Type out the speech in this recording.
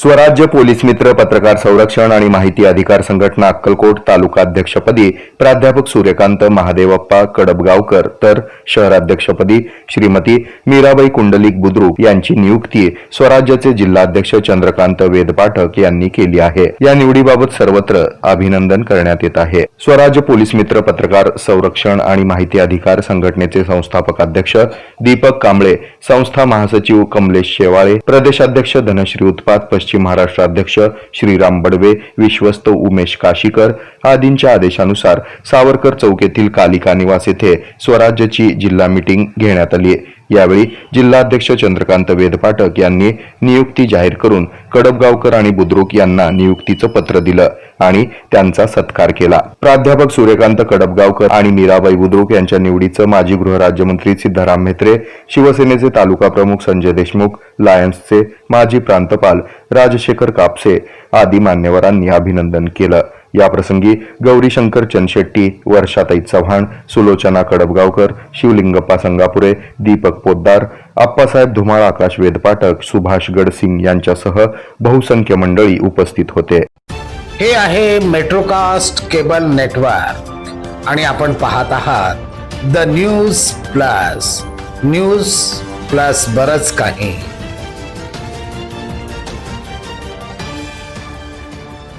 स्वराज्य पोलीस मित्र पत्रकार संरक्षण आणि माहिती अधिकार संघटना अक्कलकोट तालुकाध्यक्षपदी प्राध्यापक सूर्यकांत महादेवप्पा कडबगावकर तर शहराध्यक्षपदी श्रीमती मीराबाई कुंडलिक बुद्रुक यांची नियुक्ती स्वराज्याचे जिल्हाध्यक्ष चंद्रकांत वेद पाठक यांनी केली आहे. या निवडीबाबत सर्वत्र अभिनंदन करण्यात येत आहे. स्वराज्य पोलीस मित्र पत्रकार संरक्षण आणि माहिती अधिकार संघटनेचे संस्थापक अध्यक्ष दीपक कांबळे संस्था महासचिव कमलेश शेवाळे प्रदेशाध्यक्ष धनश्री उत्पात पश्चिम महाराष्ट्र अध्यक्ष श्रीराम बडवे विश्वस्त उमेश काशीकर आदींच्या आदेशानुसार सावरकर चौक येथील कालिका निवास येथे स्वराज्याची जिल्हा मीटिंग घेण्यात आली यावेळी जिल्हाध्यक्ष चंद्रकांत वेद पाठक यांनी नियुक्ती जाहीर करून कडबगावकर आणि बुद्रुक यांना नियुक्तीचं पत्र दिलं आणि त्यांचा सत्कार केला. प्राध्यापक सूर्यकांत कडबगावकर आणि मीराबाई बुद्रुक यांच्या निवडीचं माजी गृहराज्यमंत्री सिद्धाराम म्हेत्रे शिवसेनेचे तालुका प्रमुख संजय देशमुख लायन्सचे माजी प्रांतपाल राजशेखर कापसे आदी मान्यवरांनी अभिनंदन केलं. याप्रसंगी गौरीशंकर चनशेट्टी वर्षाताई चव्हाण सुलोचना कडबगावकर शिवलिंगप्पा संगापुरे दीपक पोद्दार आप्पासाहेब धुमाळ आकाश वेदपाठक सुभाष गडसिंग यांच्यासह बहुसंख्य मंडळी उपस्थित होते. हे आहे मेट्रोकास्ट केबल नेटवर्क. आणि आपण पाहत आहात the news plus. News plus बरच काही.